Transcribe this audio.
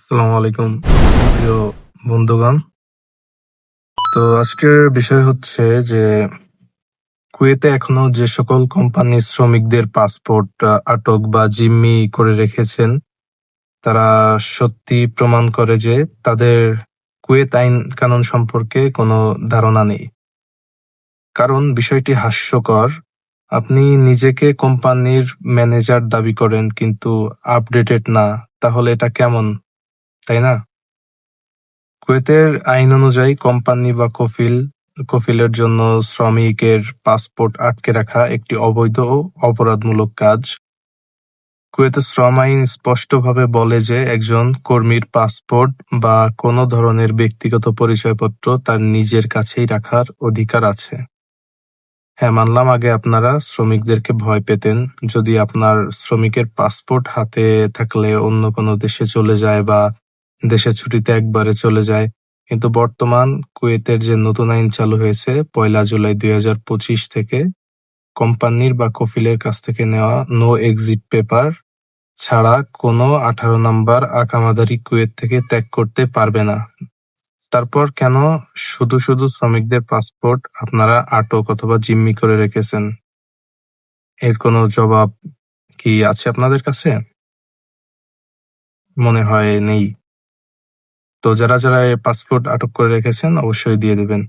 আসসালামু আলাইকুম, প্রিয় বন্ধুগণ। তো আজকের বিষয় হচ্ছে যে, কুয়েতে এখনও যে সকল কোম্পানি শ্রমিকদের পাসপোর্ট আটক বা জিম্মি করে রেখেছেন, তারা সত্যি প্রমাণ করে যে তাদের কুয়েত আইন কানুন সম্পর্কে কোনো ধারণা নেই। কারণ বিষয়টি হাস্যকর। আপনি নিজেকে কোম্পানির ম্যানেজার দাবি করেন কিন্তু আপডেটেড না, তাহলে এটা কেমন? তাই না? কুয়েতের আইন অনুযায়ী কোম্পানি বা কফিল, কফিলের জন্য শ্রমিকের পাসপোর্ট আটকে রাখা একটি অবৈধ ও অপরাধমূলক কাজ। কুয়েতের শ্রম আইন স্পষ্টভাবে বলে যে একজন কর্মীর পাসপোর্ট বা কোনো ধরনের ব্যক্তিগত পরিচয়পত্র তার নিজের কাছেই রাখার অধিকার আছে। হ্যাঁ মানলাম আগে আপনারা শ্রমিকদেরকে ভয় পেতেন। যদি আপনার শ্রমিকের পাসপোর্ট হাতে থাকলে অন্য কোনো দেশে চলে যায় বা দেশে ছুটিতে একবারে চলে যায়। কিন্তু বর্তমান কুয়েতের যে নতুন আইন চালু হয়েছে, পয়লা জুলাই দুই হাজার পঁচিশ থেকে, কোম্পানির বা কফিলের কাছ থেকে নেওয়া নো এক্সিট পেপার ছাড়া কোনো আঠারো নাম্বার আকামাদারি কুয়েত থেকে ত্যাগ করতে পারবে না। তারপর কেন শুধু শুধু শ্রমিকদের পাসপোর্ট আপনারা আটক অথবা জিম্মি করে রেখেছেন? এর কোনো জবাব কি আছে আপনাদের কাছে? মনে হয় নেই। তো যারা যারা পাসপোর্ট আটক করে রেখেছেন অবশ্যই দিয়ে দেবেন।